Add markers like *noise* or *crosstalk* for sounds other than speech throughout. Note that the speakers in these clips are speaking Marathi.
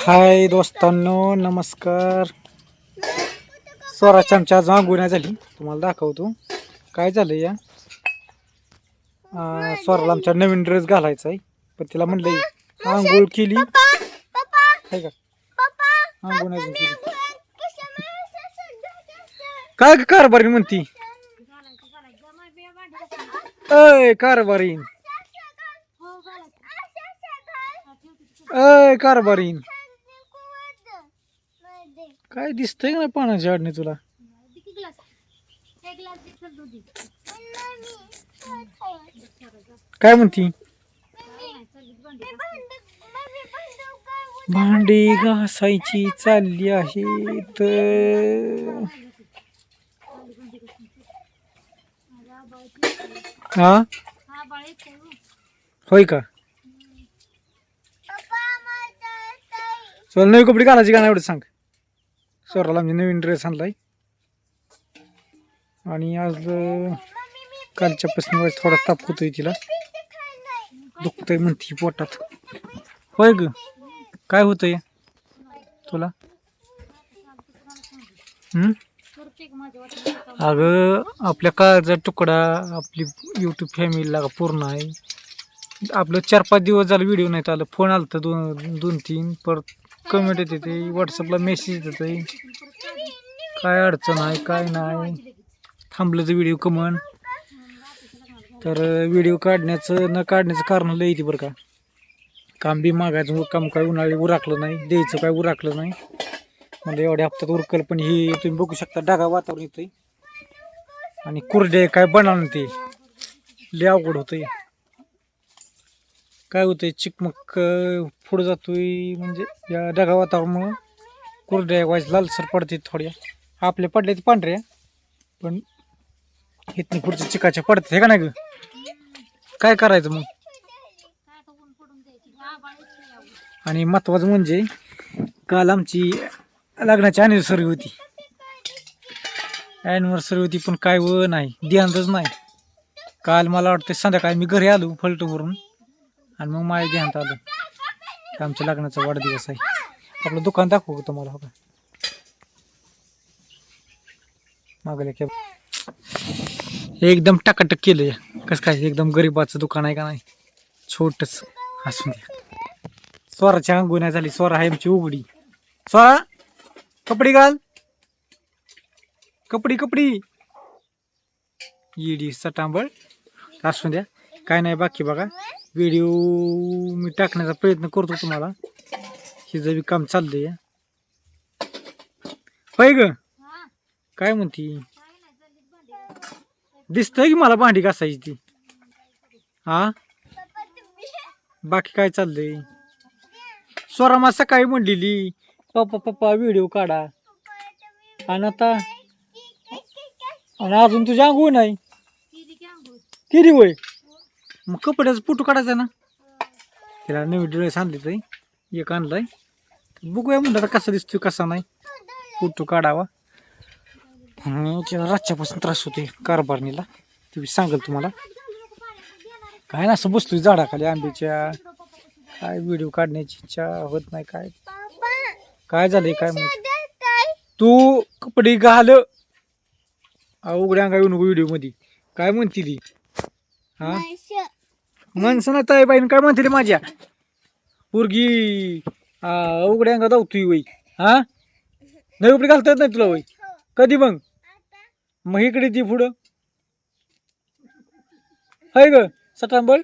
हाय दोस्तांनो नमस्कार. स्वराच्या आमच्या आज आंघोळ नाही झाली. तुम्हाला दाखवतो. काय झालं या? स्वराला आमच्या नवीन ड्रेस घालायचा आहे. पण तिला म्हणलं आंघोळ केली. हाय का? आंघोळ नाही केली. काय कारभारी म्हणती? अय कारभारीन अय कारभारीन काय दिसतंय का नाही पाण्याच्या आडणी तुला? काय म्हणती? भांडी घासायची चालली आहे तर हा होय का? चल नवी कपडे घालायची का नाही एवढं सांग. स्वराला आमची नवीन ड्रेस आणलाय. आणि आज कालच्या कालच्यापासून थोडा ताप होतोय तिला. दुखतंय म्हणते पोटात. होय ग. काय होतंय? तुला? अगं आपल्या काळाचा तुकडा आपली यूट्यूब फॅमिलीला पूर्ण आहे. आपलं चार पाच दिवस झालं व्हिडिओ नाही आलं. फोन आलं तर दोन दोन तीन परत कमेंट येते ते. व्हॉट्सअपला मेसेज येते काय अडचण आहे काय नाही. थांबलं तर व्हिडिओ कमन तर व्हिडिओ काढण्याचं न काढण्याचं कारण लय येते बरं का. काम बी मागायचं काम काय उन्हाळी उराकलं नाही द्यायचं काय उराकलं नाही. म्हणजे एवढ्या हप्त्यात उरकल पण हे तुम्ही बघू शकता डागा वातावरण येतं आणि कुरडे काय बनवणं ते. लय अवघड होतंय. काय होतंय चिकमक पुढं जातोय म्हणजे या ढगा वातावरणामुळं. कुरड्या वाईज लालसर पडते थोड्या. आपल्या पडल्या ते पांढऱ्या पण इथनं पुढच्या चिकाच्या पडते हे का नाही ग? काय करायचं मग? आणि महत्वाचं म्हणजे काल आमची लग्नाची अॅनिव्हर्सरी होती. अॅनिव्हर्सरी होती पण काय व नाही ध्यानच नाही. काल मला वाटतं संध्याकाळी मी घरी आलो फलटोवरून आणि मग माझ्या ध्यानात आलं आमच्या लग्नाचा वाढदिवस आहे. आपलं दुकान दाखवू का तुम्हाला हो का? मागल्या की एकदम टाकाटक केलं कसं काय एकदम गरीबाचं दुकान आहे का नाही? छोटच असून द्या स्वराची अंगुण्या झाली. स्वरा आहे आमची उघडी. स्वरा कपडे घाल. कपडी कपडी. इडी सटांबळ. असू द्या. काय नाही बाकी बघा. व्हिडिओ मी टाकण्याचा प्रयत्न करतो तुम्हाला. हिचं बी काम चाललंय. होय ग? काय म्हणती? दिसतंय की मला भांडी घासायची ती? हा बाकी काय चाललंय? स्वरामा सकाळी म्हणलेली पप्पा पप्पा व्हिडिओ काढा. आणि आता? आणि अजून तुझ्या अंगू नाही? किती वय मग कपड्याचा फोटो काढायचा ना. तिला नवीन ड्रेस आणले तर एक आणलाय. बघूया म्हणलं कसा दिसतोय कसा नाही. फोटो काढावा. आणि तिला रातच्यापासून त्रास होते कारभारणीला. तुम्ही सांगेल तुम्हाला. काय ना असं बसतोय झाडाखाली आंब्याच्या. काय व्हिडिओ काढण्याची इच्छा होत नाही काय? काय झालंय काय माहिती? तू कपडे घाल. अहो, उघड्या अंगा येऊ नको व्हिडिओमध्ये. काय म्हणती ती? हा? माणसं. ना ताई बाईन काय म्हणते रे माझ्या? पोरगी आ, उघड्या अंगा धावतोय वय. हा? नवी कपडे घालता येत नाही तुला वय? कधी मग? मग इकडे ती पुढं. हाय ग सटांबळ.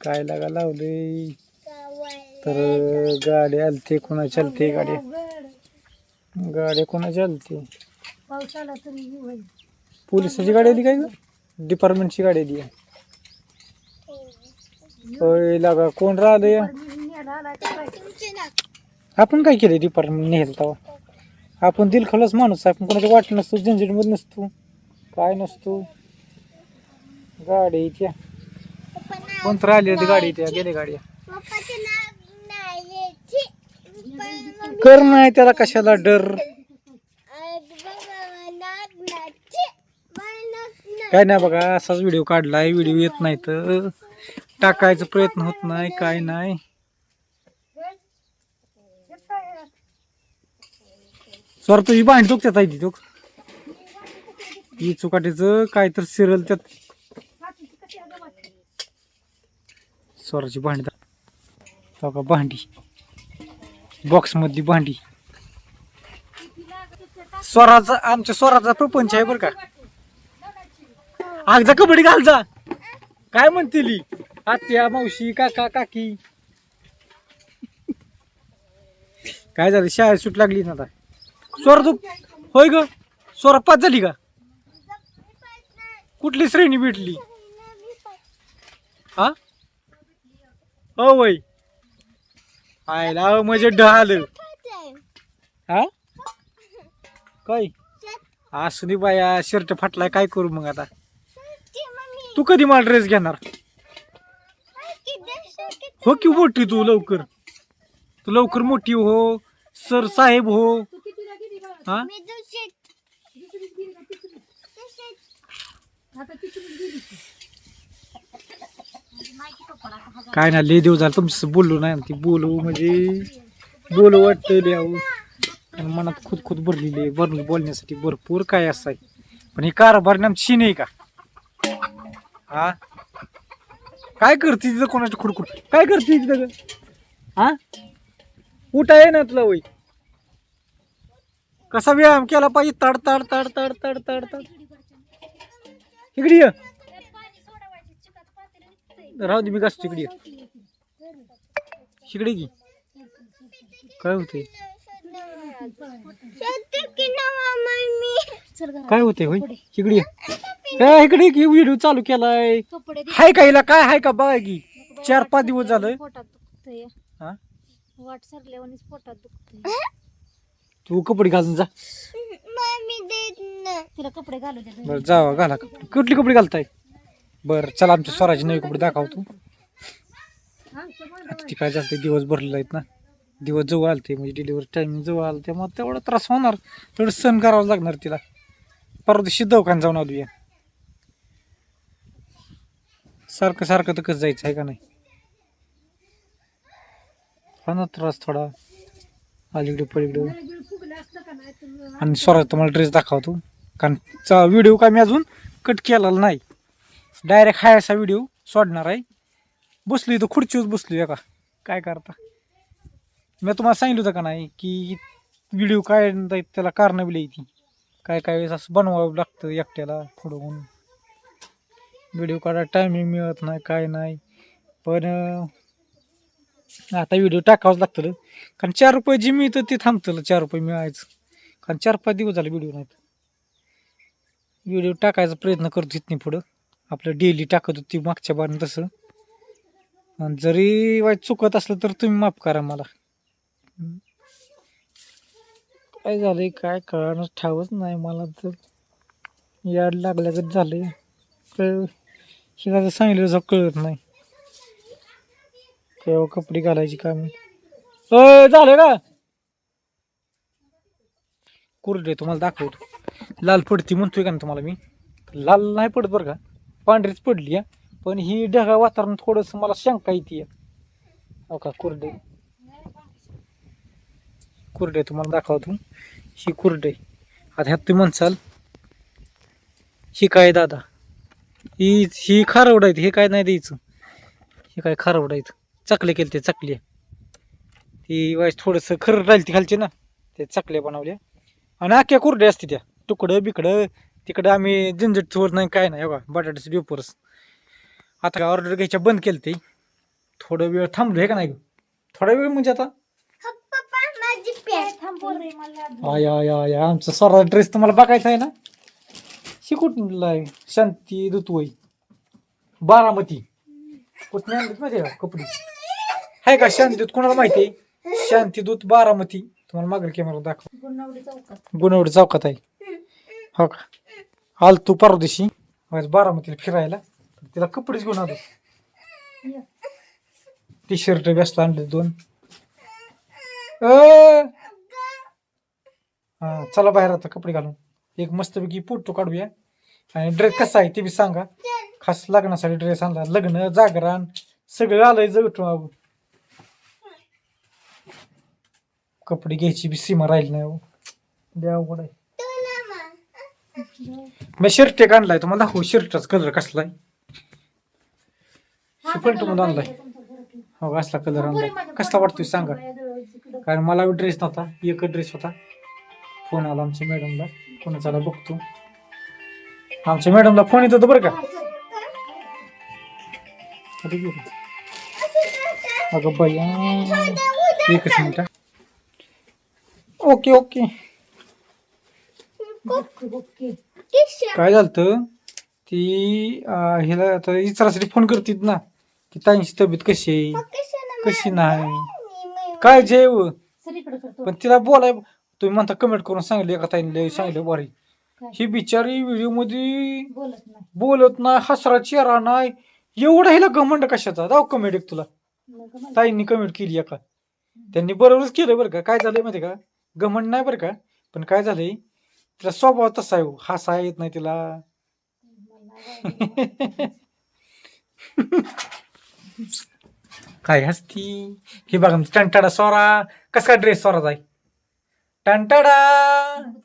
काय लागा लावले तर गाडी आलते कोणा चालते गाडी? चालते? पाऊस आला तरी होईल पोलिसाची गाडी आली काय ग? डिपार्टमेंटची गाडी आली. होय लागा कोण राहिलं या आपण काय केलं डिपार्टमेंट नेहल तेव्हा आपण दिल खलस माणूस आहे. आपण वाटत नसतो झंझटमध्ये नसतो काय नसतो. गाडी इथे कोण तर आली होती गाडी इथे? गेले गाडी. कर नाही त्याला कशाला डर? काय नाही बघा असाच व्हिडिओ काढलाय व्हिडिओ येत नाही तर टाकायचा प्रयत्न होत नाही काय नाही. स्वर तुझी भांडी चुकत्यात आहे ती चुक ही चुकाटीचं काय तर सिरल त्यात. स्वराची भांडी भांडी. बॉक्स मधली भांडी. स्वराचा आमच्या स्वराचा प्रपंच आहे बरं का. आगजा कबड्डी घाल जा. काय म्हणतील आत्या मावशी काका काकी. काय झालं? शाळेत सुट लागली ना आता. स्वर तू होय ग? स्वर पाच झाली का? कुठली श्रेणी भेटली? हा? हो वय. आयला अहो, म्हणजे ढाल. हा? काय? असू दे बाया शर्ट फाटलाय काय करू मग आता? तू कधी मला ड्रेस घेणार? हो की मोठी तू लवकर? तू लवकर मोठी हो सर साहेब हो. हा? काय ना लय दिवस झालं तुमचं बोललो नाही ती बोलू म्हणजे बोलू वाटतं लिहावं आणि मनात खुद खुद भरलेली आहे भरून बोलण्यासाठी भरपूर काय असाय पण हे कारभार आमची शिन आहे का? हा? काय करते तिथं कोणाची खुडखुड? काय करते तिथं? ग? हा? उठा आहे ना तुला वय. कसा व्यायाम केला पाहिजे? ताड ताड ताड ताड ताड ताड ताड. इकडे राहू दे मी कसं तिकडे ये इकडे की काय होते काय होते होय? इकडे ये. ए, इकडे की व्हिडिओ चालू केलाय. हाय का हिला? काय हाय का? बघा की. चार पाच दिवस झालं. हा? वाट सरल्यावानीच पोटात दुखतंय. तू कपडे घालून जा. तिला कपडे घालू दे बरं जावा घाला कपडे. कुठले कपडे घालताय? बरं चला आमच्या स्वराचे नवे कपडे दाखवतो. आता ती काय झालं दिवस भरलेला आहेत ना. दिवस जवळ आलते म्हणजे डिलिव्हरी टायमिंग जवळ आलं त्यामुळे तेवढा त्रास होणार. तेवढं सण करावं लागणार तिला. परवा दिवशी जाऊन आलो या सारखं सारखं तर कसं जायचं आहे का नाही? हा ना त्रास थोडा. अलीकडे पलीकडे. आणि स्वराज तुम्हाला ड्रेस दाखवतो. कारण व्हिडिओ काय मी अजून कट केलेला नाही. डायरेक्ट हाय असा व्हिडिओ सोडणार आहे. बसली तर खुर्चीवर बसली का काय करता? मी तुम्हाला सांगितलं होतं का नाही की व्हिडिओ काय त्याला कारणं बी ती. काय काय वेळेस असं बनवावं लागतं एकट्याला पुढं व्हिडिओ काढायला टायमिंग मिळत नाही काय नाही. पण आता व्हिडिओ टाकावंच लागतं. कारण चार रुपये जे मिळतं ते थांबतं चार रुपये मिळायचं. कारण चार पाच दिवस झाले व्हिडिओ नाहीत. व्हिडिओ टाकायचा प्रयत्न करतो इथनी पुढं. आपलं डेली टाकत होती मागच्या बारीन तसं. आणि जरी वाईट चुकत असलं तर तुम्ही माफ करा मला. काय झालंय काय कळणं ठावच नाही मला तर. याड लागल्यागत झालंय. कळ शिकायचं सांगितलं जर कळत नाही. केव्हा कपडे घालायची काम अय झालं का? कुरडे तुम्हाला दाखवतो. लाल पडती म्हणतोय का ना तुम्हाला मी? लाल नाही पडत बरं का? पांढरीच पडली आहे पण ही ढगाळ वातावरण थोडंसं मला शंका येते. हो का कुरडे कुरडे तुम्हाला दाखवतो. ही कुरडे आता ह्यात तुम्ही म्हणसाल ही काय दादा? ही ही खारवड आहेत हे काय नाही द्यायचं. हे काय खारवड आहेत. चकले केले ते चकले. ती वाईस थोडंसं खरं राहिली ती खालची ना ते चकले बनवल्या आणि आख्या कुरडे असते त्या. तुकडं बिकडं तिकडं आम्ही झंझट चोर नाही काय नाही बघा बटाट्याचे वेपर्स आता ऑर्डर घ्यायच्या बंद केलं ते. थोडं वेळ थांबलो आहे का नाही थोडा वेळ म्हणजे आता? आय आमचा स्वरा ड्रेस तुम्हाला बघायचा आहे ना? शिकूटला आहे शांती दुतवई बारामती. कुठे आणलीत माहिती का कपडे? आहे का शांती दूत? कोणाला माहिती आहे? शांती दूत बारामती. तुम्हाला मागेल कॅमेरा दाखव. गुणवडी चौकात आहे. हो का? आल तू परवा दिवशी. आज बारामतीला फिरायला. तिला कपडेच घेऊन आलो. टी शर्ट व्यस्त आणले दोन. हा चला बाहेर आता कपडे घालून. एक मस्तपैकी फोटो काढूया. आणि ड्रेस कसा आहे ते बी सांगा. खास लग्नासाठी ड्रेस आणला. लग्न जागरण सगळं आलंय जगतो कपडे घ्यायची बी सीमा राहिली नाही द्या लय आहे. मी शर्ट एक आणलाय तुम्हाला दाखवू शर्टचा कलर कसला आहे? शिपंटमध्ये आणलाय. हो असला कलर आणलाय. कसला वाटतोय सांगा. कारण मला ड्रेस नव्हता एकच ड्रेस होता. फोन आला आमच्या मॅडमला कोणाचा बघतो. आमच्या मॅडमला फोन येत होता बरं का. अगं बाई एकच मिनिट. Okay okay. काय झालं ती हिला आता इचारासाठी फोन करतीत ना की ताईंची तब्येत कशी आहे कशी नाही काय जेव पण तिला बोलाय तुम्ही म्हणता कमेंट करून सांगले एका ताईने सांगितलं बरी ही बिचारी व्हिडिओमध्ये बोलत नाही हसरा चेहरा नाही एवढा हिला घमंड कशाचा जाऊ कमेंट एक तुला ताईंनी कमेंट केली एका त्यांनी बरोबरच केलं बरं का काय झालंय माहिती का घमंड नाही बरं का पण काय झालंय तिला स्वभाव तसा आहे हो. हसा येत नाही तिला. काय हसती? हे बघा टंटाडा सोरा. कसा काय ड्रेस सोराचा आहे टंटाडा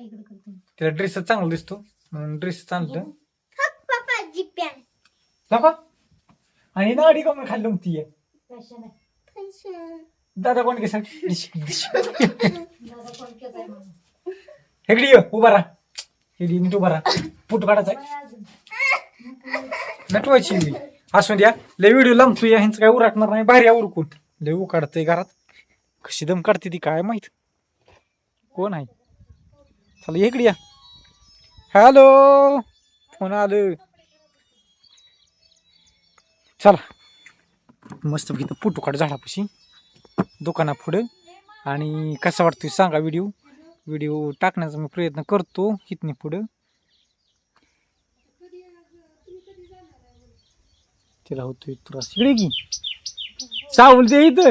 तिला ड्रेस चांगला दिसतो. म्हणून ड्रेस चांगलं. नका. आणि नाडी कमी खाल्ली मग ती फॅशन आहे दादा कोण *laughs* *laughs* केसाठी इकडे ये, उभा राहा. नीट उभा राहा. फुट काढायचा नटवायची मी असून द्या. लय व्हिडिओ लांबतोय ह्यांचं काय उरकणार नाही. बाहेर या उरकून. लय उ घरात. कशी दम काढते ती काय माहीत? कोण आहे? चला इकडे या. हॅलो फोन आलं. चला. मस्त इथं पुटू काढ झाडापाशी. दुकाना पुढं आणि कसा वाटतोय सांगा व्हिडिओ व्हिडिओ टाकण्याचा मी प्रयत्न करतो इथने पुढं. तिला होतोय त्रास इकडे की. सावल ते इथं.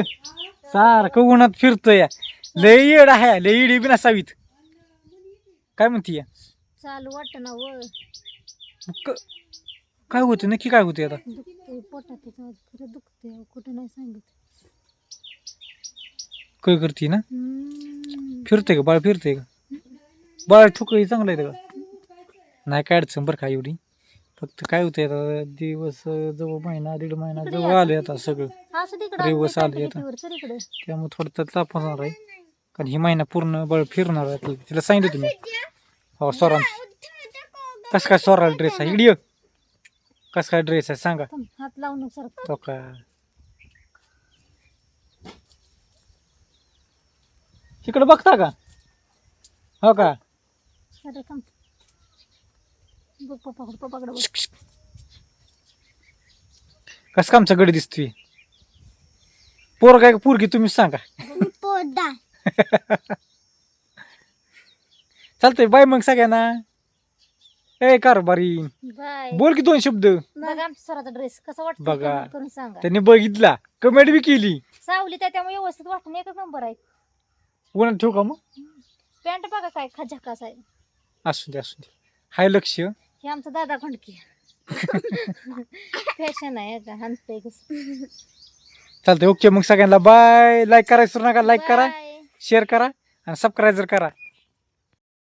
सारखं उन्हात फिरतोय. लय येड आहे लय इडी बी नसावीत. काय म्हणतीय चालू वाटत ना व. क- काय होतं? नक्की काय होतं आता? पोटात खरं कुठं नाही सांगितलं काय करते ना? फिरतोय का? बाळ फिरतोय का? बाळ ठोक चांगलं आहे का? नाही काय अडचण बरं का एवढी? फक्त काय होतंय आता दिवस जवळ महिना दीड महिना जवळ आले आता सगळं. असं तिकडं दिवस आले आता. सर इकडं? त्यामुळे थोडं तर ताप होणार आहे. कारण ही महिना पूर्ण बळ फिरणार आहे. आपल्याला. तिला सांगितलं तुम्ही हो स्वरा कस काय स्वरा ड्रेस आहे? इडिओ कस काय ड्रेस आहे? सांगा. थांब, हात लावून सर तो का इकडे बघता का? हो का? सर थांब. बघ पप्पाकडे पप्पाकडे बघ. कस का आमचा गडी दिसतोय? पोर काय पोरगी तुम्हीच सांगा. पोदा *laughs* चालतंय बाय मग सगळ्यांना. ए कारभारी. बाय. बोल की दोन शब्द. बघा आमच्या सराचा ड्रेस कसा वाटतो बघा. comment करून सांगा. त्यांनी बघितला. कमेंट बी केली. सावली त्या त्यामुळे व्यवस्थित वाटणं एकच नंबर आहे. उन्हात ठेवू का मग? पॅन्ट बघा काय खजाकास आहे. असू दे असू दे. हाय लक्ष. हे आमचा दादा खंडकी. फॅशन आहे का हानतंय कसं चालतंय ओके. मग सगळ्यांना बाय लाईक करायचं नका. लाईक करा. Bye. शेअर करा. आणि सबस्क्राईब करा.